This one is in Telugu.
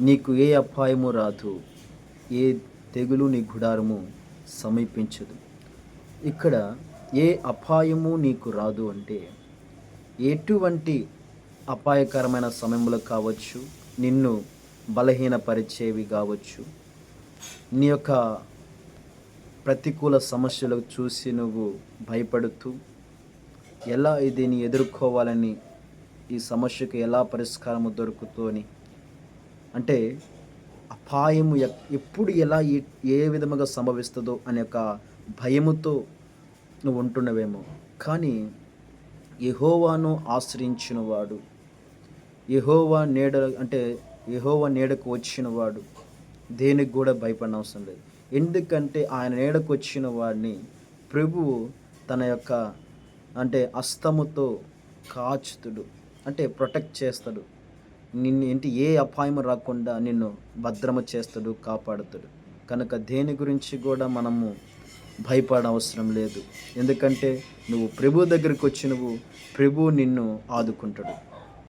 నీకు ఏ అపాయము రాదు ఏ తెగులు నీ గుడారము సమీపించదు. ఇక్కడ ఏ అపాయము నీకు రాదు అంటే ఎటువంటి అపాయకరమైన సమయంలో కావచ్చు నిన్ను బలహీనపరిచేవి కావచ్చు. నీ యొక్క ప్రతికూల సమస్యలు చూసి నువ్వు భయపడుతూ ఎలా దీన్ని ఎదుర్కోవాలని ఈ సమస్యకు ఎలా పరిష్కారము దొరుకుతోని అంటే అపాయము ఎప్పుడు ఎలా ఏ- విధముగా సంభవిస్తుందో అనే ఒక భయముతో నువ్వు ఉంటున్నవేమో. కానీ యహోవాను ఆశ్రయించిన వాడు నీడ అంటే యహోవా నీడకు వచ్చిన వాడు దేనికి కూడా భయపడిన అవసరం లేదు. ఎందుకంటే ఆయన నీడకు వచ్చిన వాడిని ప్రభువు తన యొక్క అంటే అస్తముతో కాచుతుడు అంటే ప్రొటెక్ట్ చేస్తాడు. నిన్ను ఏంటి ఏ అపాయం రాకుండా నిన్ను భద్రమ చేస్తాడు కాపాడుతాడు. కనుక దేని గురించి కూడా మనము భయపడ అవసరం లేదు. ఎందుకంటే నువ్వు ప్రభు దగ్గరికి వచ్చి నువ్వు ప్రభు నిన్ను ఆదుకుంటాడు.